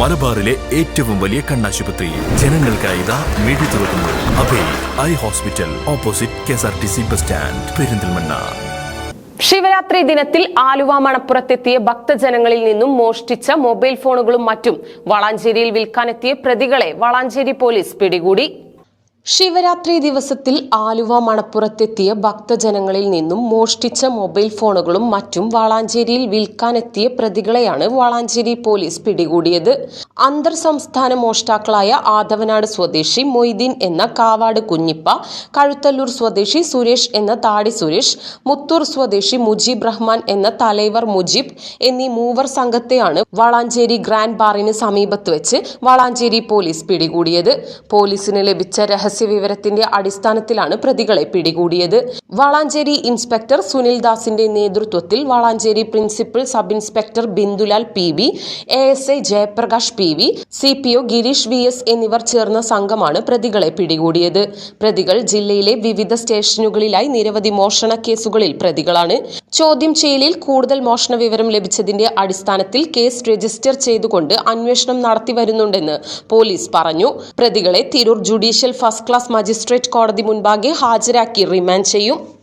മലബാറിലെ ഏറ്റവും വലിയ കണ്ണാശുപത്രി. ജനങ്ങൾക്കായി ഇതാ തുറക്കുന്നു. Abhay eye hospital opposite K S R T C bus stand Perinthalmanna. Shivaratri ദിനത്തിൽ ആലുവ മണപ്പുറത്തെത്തിയ ഭക്തജനങ്ങളിൽ നിന്നും മോഷ്ടിച്ച മൊബൈൽ ഫോണുകളും മറ്റും വളാഞ്ചേരിയിൽ വിൽക്കാനെത്തിയ പ്രതികളെ വളാഞ്ചേരി പോലീസ് പിടികൂടി. ശിവരാത്രി ദിവസത്തിൽ ആലുവ മണപ്പുറത്തെത്തിയ ഭക്തജനങ്ങളിൽ നിന്നും മോഷ്ടിച്ച മൊബൈൽ ഫോണുകളും മറ്റും വളാഞ്ചേരിയിൽ വിൽക്കാനെത്തിയ പ്രതികളെയാണ് വളാഞ്ചേരി പോലീസ് പിടികൂടിയത്. അന്തർ സംസ്ഥാന മോഷ്ടാക്കളായ ആദവനാട് സ്വദേശി മൊയ്തീൻ എന്ന കാവാട് കുഞ്ഞിപ്പ കഴുത്തല്ലൂർ സ്വദേശി സുരേഷ് എന്ന താടി സുരേഷ് മുത്തൂർ സ്വദേശി മുജീബ് റഹ്മാൻ എന്ന തലൈവർ മുജീബ് എന്നീ മൂവർ സംഘത്തെയാണ് വളാഞ്ചേരി ഗ്രാൻഡ് ബാറിന് സമീപത്ത് വെച്ച് വളാഞ്ചേരി പോലീസ് പിടികൂടിയത്. പോലീസിന് ലഭിച്ച രഹസ്യ വിവരത്തിന്റെ അടിസ്ഥാനത്തിലാണ് പ്രതികളെ പിടികൂടിയത്. വളാഞ്ചേരി ഇൻസ്പെക്ടർ സുനിൽ ദാസിന്റെ നേതൃത്വത്തിൽ Valanchery principal sub inspector Bindulal P V A S I Jayaprakash P V C P O Girish V S എന്നിവർ ചേർന്ന സംഘമാണ് പ്രതികളെ പിടികൂടിയത്. പ്രതികൾ ജില്ലയിലെ വിവിധ സ്റ്റേഷനുകളിലായി നിരവധി മോഷണ കേസുകളിൽ പ്രതികളാണ്. ചോദ്യം ചെയ്യലിൽ കൂടുതൽ മോഷണ വിവരം ലഭിച്ചതിന്റെ അടിസ്ഥാനത്തിൽ കേസ് രജിസ്റ്റർ ചെയ്തുകൊണ്ട് അന്വേഷണം നടത്തി വരുന്നുണ്ടെന്ന് പോലീസ് പറഞ്ഞു. പ്രതികളെ Tirur judicial first class magistrate കോടതി മുൻപാകെ ഹാജരാക്കി റിമാൻഡ് ചെയ്യും.